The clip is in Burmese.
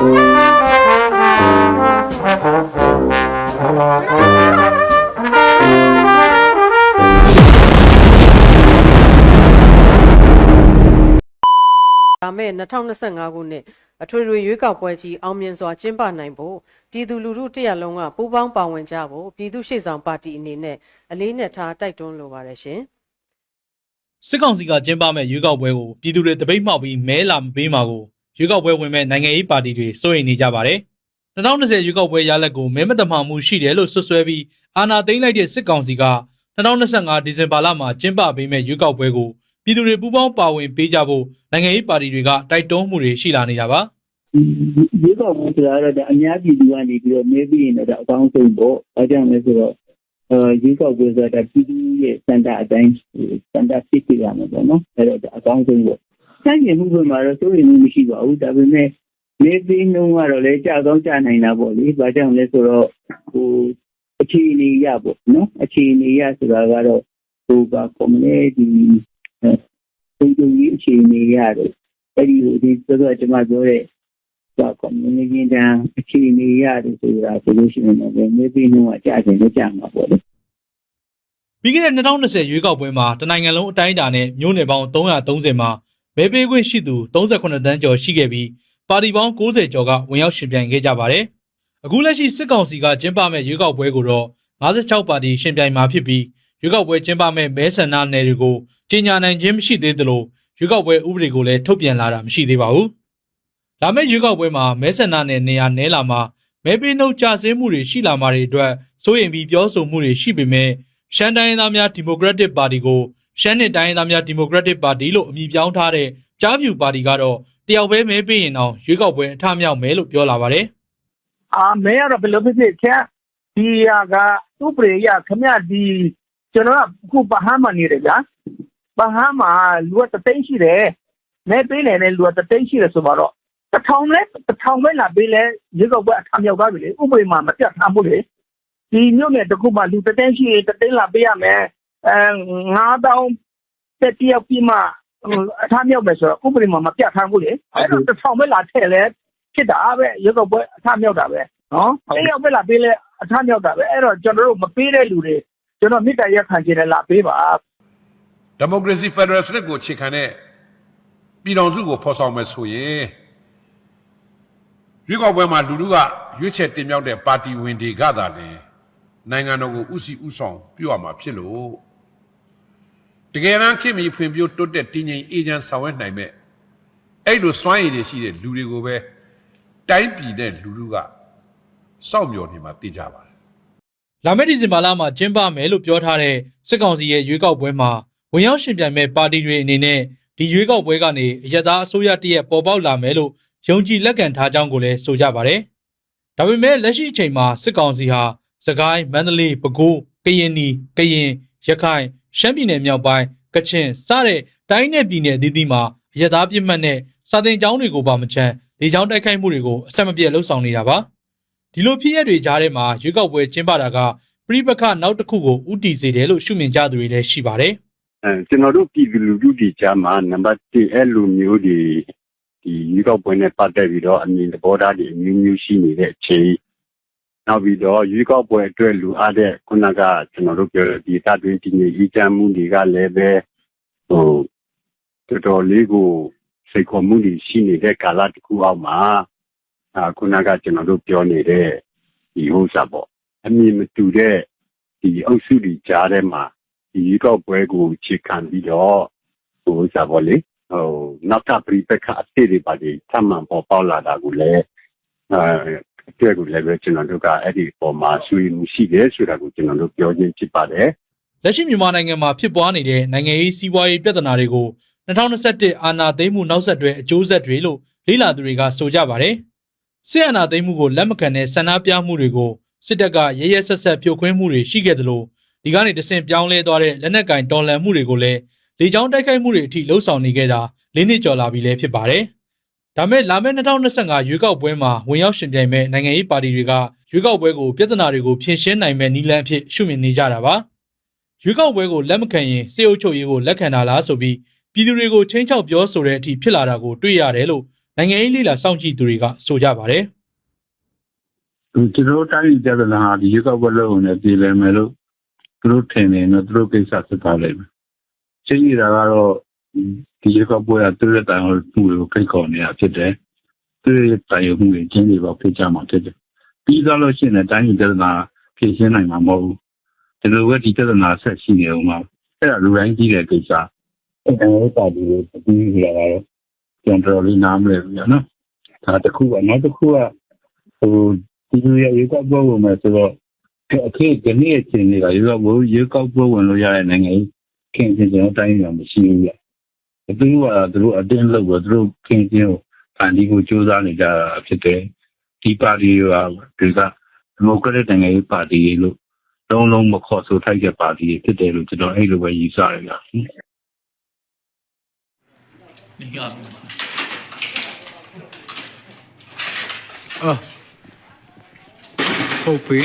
လာမယ့်2025ခုနှစ်အထွေထွေရွေးကောက်ပွဲကြီးအောင်မြင်စွာကျင်းပနိုင်ဖို့ပြည်သူလူထုတရက်လုံးကပူးပေါင်းပါဝင်ကြဖို့ပြည်သူ့ရှေ့ဆောင်ပါတီအနေနဲ့အလေးနက်ထားတိုက်တွန်းလိုပါတယ်ရှင်စစ်ကောင်စီကကျင်းပမဲ့ရွေးကောက်ပွဲကိုပြည်သူတွေတပိတ်မှောက်ပြီးမဲလာမပေးမှာကို ရွေးကောက်ပွဲဝင်မဲ့နိုင်ငံရေးပါတီတွေစိုးရိမ်နေကြပါတယ်။2020ရွေးကောက်ပွဲရလဒ်ကိုမဲမတမာမှုရှိတယ်လို့ဆွဆွဲပြီးအာဏာသိမ်းလိုက်တဲ့စစ်ကောင်စီက2025ဒီဇင်ဘာလမှာကျင်းပပေးမဲ့ရွေးကောက်ပွဲကိုပြည်သူတွေပူးပေါင်းပါဝင်ပေးကြဖို့နိုင်ငံရေးပါတီတွေကတိုက်တွန်းမှုတွေရှိလာနေတာပါဒီကောဆိုတာတော့ဒါအများပြည်သူကနေပြီးတော့မဲပြီးရင်တော့ဒါအကောင်းဆုံးပေါ့။အဲကြောင့်လဲဆိုတော့အဲဒီကောပွဲဆိုတာဒါပြည်သူရဲ့စန္ဒအတိုင်းစန္ဒဖြစ်ပြရမှာပေါ့နော်။အဲတော့ဒါအကောင်းဆုံးပေါ့။ ဆိုင်ရင်မှုဘက်မှာတော့စိုးရိမ်မှုမရှိပါဘူး။ဒါပေမဲ့မဲပြီးနှုန်းကတော့လည်းကြာကောင်းကြာနိုင်တာပေါ့လေ။ဘာကြောင့်လဲဆိုတော့ဟိုအခြေအနေရပေါ့နော်။အခြေအနေရဆိုတာကတော့ဟိုကကွန်မြူနတီအဲပုံစံကြီးအခြေအနေရတယ်။အဲဒီဟိုဒီဆိုတော့ကျွန်မပြောတဲ့ကကွန်မြူနတီတန်အခြေအနေရတယ်ဆိုတာဆိုလို့ရှိရင်လည်းမေးပြီးတော့ကြာတယ်လည်းကြာမှာပေါ့လေ။ပြီးခဲ့တဲ့2020ရွေးကောက်ပွဲမှာတနိုင်ငံလုံးအတိုင်းအတာနဲ့မြို့နယ်ပေါင်း330မှာ မဲပေးခွင့်ရှိသူ38တန်းကျော်ရှိခဲ့ပြီးပါတီပေါင်း90ကျော်ကဝင်ရောက်ရှင်ပြိုင်ခဲ့ကြပါတယ်။အခုလက်ရှိစစ်ကောင်စီကကျင်းပမဲ့ရွေးကောက်ပွဲကိုတော့56ပါတီရှင်ပြိုင်မှာဖြစ်ပြီးရွေးကောက်ပွဲကျင်းပမဲ့မဲဆန္ဒနယ်တွေကိုကြီးညာနိုင်ခြင်းမရှိသေးသလိုရွေးကောက်ပွဲဥပဒေကိုလည်းထုတ်ပြန်လာတာမရှိသေးပါဘူး။လာမယ့်ရွေးကောက်ပွဲမှာမဲဆန္ဒနယ်နေရာနဲလာမှာမဲပေးနှုတ်ကြဆင်းမှုတွေရှိလာမှာတွေအတွက်စိုးရင်ပြီးပြောဆိုမှုတွေရှိပေမဲ့ရှမ်းတိုင်းရင်းသားများဒီမိုကရက်တစ်ပါတီကို ရှမ်းနှစ်တိုင်းရင်းသားများဒီမိုကရက်တစ်ပါတီလို့အမည်ပြောင်းထားတဲ့ကြားဖြူပါတီကတော့တယောက်ပဲမဲပေးရင်တော့ရွေးကောက်ပွဲအထမြောက်မယ်လို့ပြောလာပါတယ်အာမဲရတော့ဘယ်လိုဖြစ်ဖြစ်ချမ်းဒီဟာကဥပဒေရခမရဒီကျွန်တော်ကခုပဟမ်းမှာနေတယ်ဗျာပဟမ်းမှာလူကတသိန်းရှိတယ်မဲပေးနေတယ်လူကတသိန်းရှိတယ်ဆိုတော့တစ်ထောင်လဲတစ်ထောင်ပဲလာပေးလဲရေကောက်ပွဲအထမြောက်သွားပြီလေဥပဒေမှာမပြတ်ထားဘူးလေဒီမြို့နယ်တစ်ခုမှာလူတသိန်းရှိရင်တသိန်းလာပေးရမယ် အဲ9000တက်တယောက်ပြီးမှအထမြောက်မယ်ဆိုတော့ဥပဒေမှာမပြတ်ထားဘူးလေအဲ့တော့တစ်ထောင်ပဲလာထည့်လဲဖြစ်တာပဲရုပ်ကပွဲအထမြောက်တာပဲနော်အဲ့ရောက်ပဲလာပေးလဲအထမြောက်တာပဲအဲ့တော့ကျွန်တော်တို့မပေးတဲ့လူတွေကျွန်တော်မေတ္တာရက်ခံခြင်းနဲ့လာပေးပါဒီမိုကရေစီဖက်ဒရယ်စနစ်ကိုအခြေခံတဲ့ပြည်တော်စုကိုဖော်ဆောင်မယ်ဆိုရင်ရွေးကောက်ပွဲမှာလူလူကရွေးချယ်တင်မြှောက်တဲ့ပါတီဝင်တွေကသာလျှင်နိုင်ငံတော်ကိုဥစီဥဆောင်ပြုရမှာဖြစ်လို့ တကယ်တမ်းခင်မီဖွံ့ဖြိုးတိုးတက်တည်ငြိမ်အေဂျင့်ဆောင်ရွက်နိုင်မဲ့အဲ့လိုစွမ်းရည်တွေရှိတဲ့လူတွေကိုပဲတိုင်းပြည်တဲ့လူလူကစောင့်မျှော်နေမှာသိကြပါတယ်။လာမယ့်ဒီဇင်ဘာလမှာကျင်းပမယ်လို့ပြောထားတဲ့စစ်ကောင်စီရဲ့ရွေးကောက်ပွဲမှာဝင်ရောက်ရှင်ပြိုင်မဲ့ပါတီတွေအနေနဲ့ဒီရွေးကောက်ပွဲကနေအယက်သားအစိုးရတရက်ပေါ်ပေါက်လာမယ်လို့ယုံကြည်လက်ခံထားကြောင်းကိုလည်းဆိုကြပါတယ်။ဒါပေမဲ့လက်ရှိအချိန်မှာစစ်ကောင်စီဟာစကိုင်းမန္တလေးပဲခူးကရင်နီကရင်ရခိုင် ရှမ်းပြည်နယ်မြောက်ပိုင်းကချင်စတဲ့တိုင်းနယ်ပြည်နယ်အသီးသီးမှာအယက်သားပြစ်မှတ်နဲ့စာတင်ကျောင်းတွေကိုပါမချမ်းလေကြောင်းတိုက်ခိုက်မှုတွေကိုအဆက်မပြတ်လှုပ်ဆောင်နေတာပါ။ဒီလိုဖြစ်ရက်တွေကြားထဲမှာရွေးကောက်ပွဲကျင်းပတာကပြိပခနောက်တစ်ခုကိုဥတီစေတယ်လို့ရှုမြင်ကြသူတွေလည်းရှိပါတယ်အဲကျွန်တော်တို့ပြည်သူလူထုဒီကြားမှာနံပါတ်1အဲ့လိုမျိုးဒီဒီရွေးကောက်ပွဲနဲ့ပတ်သက်ပြီးတော့အမြင်သဘောထားတွေအမျိုးမျိုးရှိနေတဲ့အချိန် နောက်ပြီးတော့ရွေးကောက်ပွဲအတွက်လူအားတဲ့ခုနကကျွန်တော်တို့ပြောတဲ့ဒီသတွင်းဒီနေ့ကြီးကြမ်းမှုတွေကလည်းပဲဟိုတော်တော်လေးကိုစိတ်ခေါ်မှုတွေရှိနေတဲ့ကာလတစ်ခုအောက်မှာအာခုနကကျွန်တော်တို့ပြောနေတဲ့ဒီဥစ္စာပေါ့အမြင်မတူတဲ့ဒီအုပ်စုတွေကြားထဲမှာဒီရွေးကောက်ပွဲကိုခြေခံပြီးတော့ဟိုစားပါလေဟိုနောက်ထပ်ပြိပခအစ်စ်တွေပါဒီထမှန်ပေါ်ပေါက်လာတာကိုလည်းအဲ အတွက်ကိုလည်းပဲကျွန်တော်တို့ကအဲ့ဒီပေါ်မှာဆွေးမှုရှိတယ်ဆိုတာကိုကျွန်တော်တို့ပြောချင်းဖြစ်ပါတယ်။လက်ရှိမြန်မာနိုင်ငံမှာဖြစ်ပွားနေတဲ့နိုင်ငံရေးစီးပွားရေးပြဿနာတွေကို2021အာဏာသိမ်းမှုနောက်ဆက်တွဲအကျိုးဆက်တွေလို့လေ့လာသူတွေကဆိုကြပါတယ်။စစ်အာဏာသိမ်းမှုကိုလက်မခံတဲ့ဆန္ဒပြမှုတွေကိုစစ်တပ်ကရရဆက်ဆက်ဖြိုခွင်းမှုတွေရှိခဲ့သလိုဒီကနေတဆင့်ပြောင်းလဲသွားတဲ့လက်နက်ကင်တော်လှန်မှုတွေကိုလည်းလေကြောင်းတိုက်ခိုက်မှုတွေအထိလှုံ့ဆော်နေခဲ့တာ၄နှစ်ကျော်လာပြီလည်းဖြစ်ပါတယ်။ ဒါမဲ့လာမယ့်2025ရွေးကောက်ပွဲမှာဝင်ရောက်ရှင်ပြိုင်မဲ့နိုင်ငံရေးပါတီတွေကရွေးကောက်ပွဲကိုပြဿနာတွေကိုဖြေရှင်းနိုင်မဲ့နည်းလမ်းအဖြစ်ရှုမြင်နေကြတာပါ။ရွေးကောက်ပွဲကိုလက်မခံရင်စေအုပ်ချုပ်ရေးကိုလက်ခံတာလားဆိုပြီးပြည်သူတွေကိုချင်းချောက်ပြောဆိုတဲ့အထိဖြစ်လာတာကိုတွေ့ရတယ်လို့နိုင်ငံရေးလေလာစောင့်ကြည့်သူတွေကဆိုကြပါတယ်သူကျွန်တော်တိုင်းပြည်ပြဿနာဟာဒီရွေးကောက်ပွဲလုံးနဲ့ပြည်လည်မယ်လို့သူတို့ထင်နေတော့သူတို့ကိစ္စဖြစ်သွားလိမ့်မယ်။ချင်းကြီးတာကတော့ ဒီရွေးကောက်ပွဲကသူတို့တိုင်အောင်သူ့ကိုဖိတ်ခေါ်နေတာဖြစ်တယ်။သူတို့တိုင်မှုတွေချင်းတွေပေါ့ဖြစ်ကြမှာဖြစ်တယ်။ပြီးသွားလို့ရှိရင်တိုင်းပြည်ပြဿနာဖြေရှင်းနိုင်မှာမဟုတ်ဘူး။ဒီလိုပဲဒီပြဿနာဆက်ရှိနေအောင်မှာအဲ့ဒါလူတိုင်းကြီးတဲ့ကိစ္စ။အဲ့ဒါလည်းပါတီလို့ပြီးကြတာတော့ကျွန်တော်လေးနားမလဲဘူးနော်။ဒါတစ်ခုကနောက်တစ်ခုကဟိုဒီလိုရရေကောက်ပွဲဝင်မယ်ဆိုတော့အခက်ဒီနေ့အချိန်တွေကရေကောက်ပွဲရေကောက်ပွဲဝင်လို့ရတဲ့နိုင်ငံကြီးခင်ချင်းကျွန်တော်တိုင်းရမရှိဘူးပြ။ သူတို့ကသူတို့အတင်းလုပ်တော့သူတို့ခင်ချင်းကိုဖန်တီးကိုစူးစမ်းနေကြတာဖြစ်တယ်။ဒီပါတီကဒီကဒီမိုကရက်တစ်နိုင်ငံရေးပါတီလို့လုံးလုံးမခေါ်ဆိုထိုက်တဲ့ပါတီဖြစ်တယ်လို့ကျွန်တော်အဲ့လိုပဲယူဆရတယ်ဗျ။အာဟုတ်ပြီ